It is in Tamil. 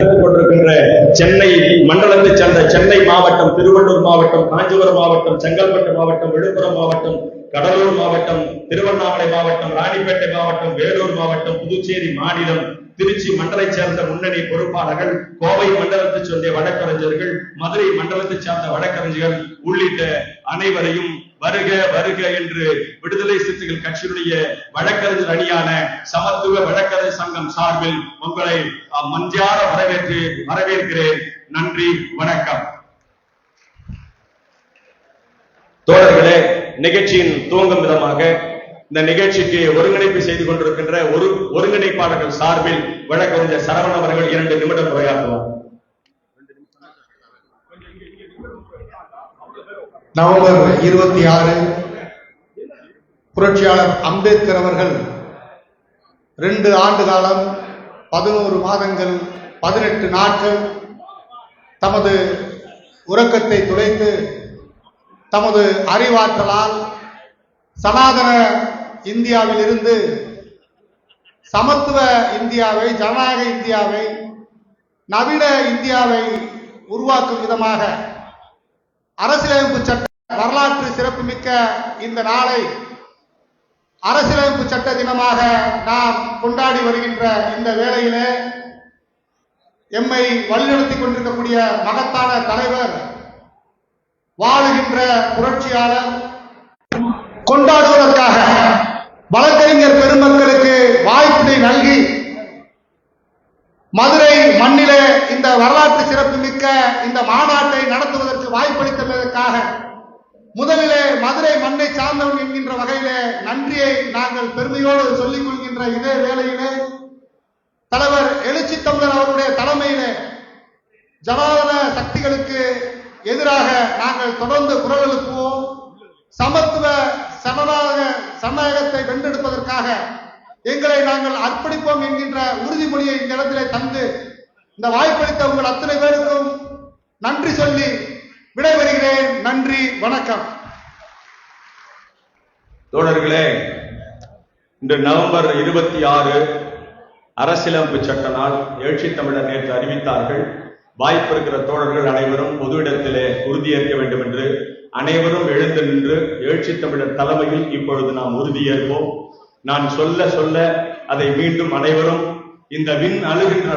கொண்டிருக்கின்ற சென்னை மண்டலத்தைச் சேர்ந்த சென்னை மாவட்டம் திருவள்ளூர் மாவட்டம் காஞ்சிபுரம் மாவட்டம் செங்கல்பட்டு மாவட்டம் விழுப்புரம் மாவட்டம் கடலூர் மாவட்டம் திருவண்ணாமலை மாவட்டம் ராணிப்பேட்டை மாவட்டம் வேலூர் மாவட்டம் புதுச்சேரி மாநிலம் திருச்சி மண்டலை சேர்ந்த முன்னணி பொறுப்பாளர்கள் கோவை மண்டலத்தை சேர்ந்த வழக்கறிஞர்கள் மதுரை மண்டலத்தை சேர்ந்த வழக்கறிஞர்கள் உள்ளிட்ட அனைவரையும் வருக வருக என்று விடுதலை சிறுத்தைகள் கட்சியினுடைய வழக்கறிஞர் அணியான சமத்துவ வழக்கறிஞர் சங்கம் சார்பில் உங்களை மஞ்சார வரவேற்று வரவேற்கிறேன். நன்றி வணக்கம். தோழர்களே நிகழ்ச்சியின் துவங்கும் விதமாக இந்த நிகழ்ச்சிக்கு ஒருங்கிணைப்பு செய்து கொண்டிருக்கின்ற ஒரு ஒரு வேட்பாளர்கள் சார்பில் வழக்கறிஞர் சரவணன் அவர்கள் இரண்டு நிமிடம் உரையாற்றுவார். நவம்பர் இருபத்தி ஆறு புரட்சியாளர் அம்பேத்கர் அவர்கள் ரெண்டு ஆண்டு காலம் பதினோரு மாதங்கள் பதினெட்டு நாட்கள் தமது உறக்கத்தை துளைத்து தமது அறிவாற்றலால் சனாதன இந்தியாவில் இருந்து சமத்துவ இந்தியாவை ஜனநாயக இந்தியாவை நவீன இந்தியாவை உருவாக்கும் விதமாக அரசியலமைப்பு சட்ட வரலாற்று சிறப்புமிக்க இந்த நாளை அரசியலமைப்பு சட்ட தினமாக நாம் கொண்டாடி வருகின்ற இந்த வேளையிலே எம்மை வழிநடத்தி கொண்டிருக்கக்கூடிய மகத்தான தலைவர் வாழுகின்ற புரட்சியாளர் கொண்டாடு வழக்கறிஞர் பெருமக்களுக்கு வாய்ப்பினை நல்கி மதுரை மண்ணிலே இந்த வரலாற்று சிறப்புமிக்க இந்த மாநாட்டை நடத்துவதற்கு வாய்ப்பளித்ததற்காக முதலிலே மதுரை மண்ணை சார்ந்தவன் என்கின்ற வகையிலே நன்றியை நாங்கள் பெருமையோடு சொல்லிக் கொள்கின்ற இதே வேளையிலே தலைவர் எழுச்சி தமிழர் அவருடைய தலைமையிலே ஜனாதன சக்திகளுக்கு எதிராக நாங்கள் தொடர்ந்து குரல் எழுப்புவோம். சமத்துவ சனநாயக சனநாயகத்தை வென்றெடுப்பதற்காக எங்களை நாங்கள் அர்ப்பணிப்போம் என்கின்ற உறுதிமொழியை இந்த இடத்திலே தந்து இந்த வாய்ப்பளித்த உங்கள் அத்தனை பேருக்கும் நன்றி சொல்லி விடைபெறுகிறேன். நன்றி வணக்கம். தோழர்களே இன்று நவம்பர் இருபத்தி ஆறு அரசியலமைப்பு சட்ட நாள். எழுச்சி தமிழர் நேற்று அறிவித்தார்கள். வாய்ப்பு இருக்கிற தோழர்கள் அனைவரும் பொது இடத்திலே உறுதியேற்க வேண்டும் என்று அனைவரும் எழுந்து நின்று எழுச்சி தமிழர் தலைமையில் இப்பொழுது நாம் உறுதியேற்போம் நான் சொல்ல சொல்ல அதை மீண்டும் அனைவரும் இந்த வின் அழுகின்ற